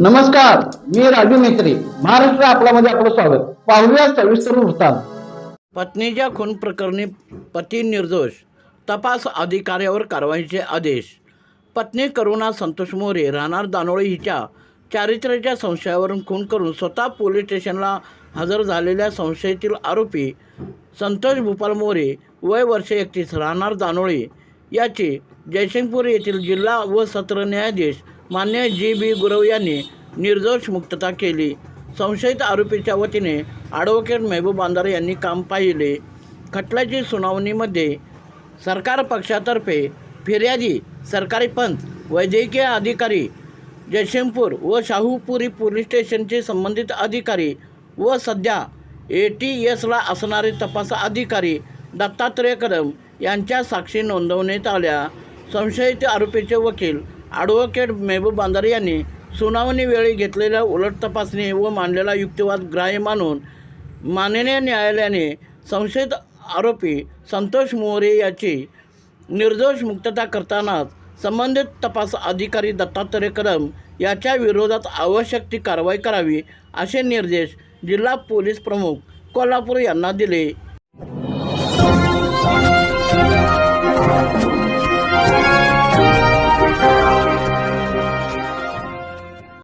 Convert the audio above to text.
नमस्कार मी राजू मेत्री महाराष्ट्र आपल्यामध्ये आपलं स्वागत. पाहूया सविस्तर वृत्तांत. पत्नीच्या खून प्रकरणी पती निर्दोष. तपास अधिकाऱ्यावर कारवाईचे आदेश. पत्नी करुणा संतोष मोरे राहणार दानोळे हिच्या चारित्र्याच्या संशयावरून खून करून स्वतः पोलीस स्टेशनला हजर झालेल्या संशयातील आरोपी संतोष भूपाल मोरे वय वर्ष एकतीस राहणार दानोळे याची जयसिंगपूर येथील जिल्हा व सत्र न्यायाधीश मान्य जी बी गुरव यांनी निर्दोष मुक्तता केली. संशयित आरोपीच्या वतीने ॲडव्होकेट मेहबूब अंधारे यांनी काम पाहिले. खटल्याची सुनावणीमध्ये सरकार पक्षातर्फे फिर्यादी सरकारी पंच वैद्यकीय अधिकारी जयसिंगपूर व शाहूपुरी पोलीस स्टेशनचे संबंधित अधिकारी व सध्या ए टी एसला असणारे तपास अधिकारी दत्तात्रय कदम यांच्या साक्षी नोंदवण्यात आल्या. संशयित आरोपीचे वकील ॲडव्होकेट मेहबूब बांधारे यांनी सुनावणीवेळी घेतलेल्या उलट तपासणी व मांडलेला युक्तिवाद ग्राह्य मानून माननीय न्यायालयाने संशयित आरोपी संतोष मोरे याची निर्दोष मुक्तता करतानाच संबंधित तपास अधिकारी दत्तात्रय कदम याच्या विरोधात आवश्यक ती कारवाई करावी असे निर्देश जिल्हा पोलीस प्रमुख कोल्हापूर यांना दिले.